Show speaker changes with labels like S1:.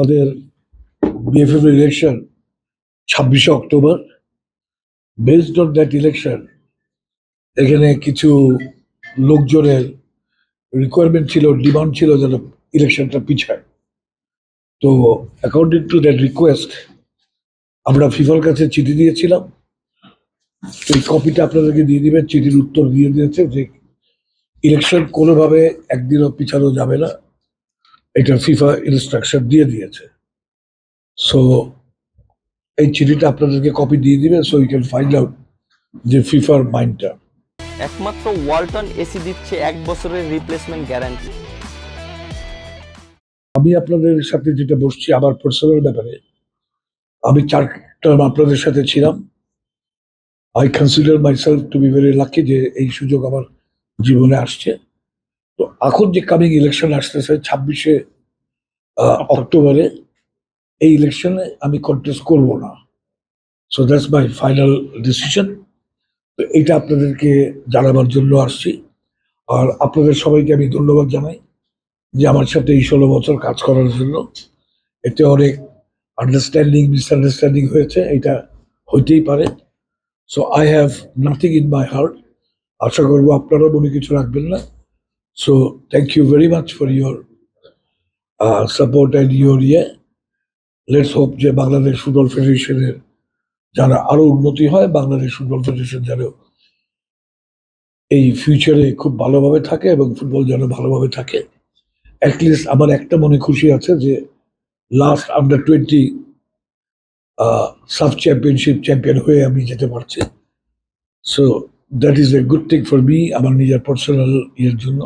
S1: আমাদের BFF election ছাব্বিশে October. Based on that election এখানে কিছু লোকজনের রিকোয়ারমেন্ট ছিল ডিমান্ড ছিল যেন ইলেকশনটা পিছায়। তো অ্যাকর্ডিং টু দ্যাট রিকোয়েস্ট আমরা ফিফার কাছে চিঠি দিয়েছিলাম। এই কপিটা আপনাদেরকে দিয়ে দিবেন, চিঠির উত্তর দিয়ে দিয়েছে যে ইলেকশন কোনোভাবে একদিনও পিছানো যাবে না। এটা ফিফা ইনস্ট্রাকশন দিয়ে দিয়েছে। সো এই চিঠিটা আপনাদেরকে কপি দিয়ে দিবে so you can find out যে ফিফার মাইন্ডটা
S2: একমাত্র ওয়ালটন এসি দিচ্ছে এক বছরের রিপ্লেসমেন্ট গ্যারান্টি
S1: আমি আপনাদের সাথে যেটা বসছি আমার পার্সোনাল ব্যাপারে আমি চার টার্ম আপনাদের সাথে ছিলাম। I consider myself to be very lucky যে এই সুযোগ আমার জীবনে আসছে। তো এখন যে কামিং ইলেকশন আসতেছে ছাব্বিশে অক্টোবরে। এই ইলেকশনে আমি কন্টেস্ট করব না। So that's my final decision তো এইটা আপনাদেরকে জানাবার জন্য আসছি। আর আপনাদের সবাইকে আমি ধন্যবাদ জানাই যে আমার সাথে এই ষোলো বছর কাজ করার জন্য। এতে অনেক আন্ডারস্ট্যান্ডিং মিসআন্ডারস্ট্যান্ডিং হয়েছে। এটা হইতেই পারে। So I have nothing in my heart আশা করব আপনারাও মনে কিছু রাখবেন না। So thank you very much for your support and your ইয়ে লেটস হোপ যে বাংলাদেশ ফুটবল ফেডারেশনের যারা আরও উন্নতি হয় বাংলাদেশ ফুটবল ফেডারেশন যেন এই ফিউচারে খুব ভালোভাবে থাকে এবং ফুটবল যেন ভালোভাবে থাকে। অ্যাটলিস্ট আমার একটা মনে খুশি আছে যে last under twenty SAFF championship champion হয়ে আমি যেতে পারছি। So that is a good thing for me আমার নিজের পার্সোনাল ইয়ের জন্য।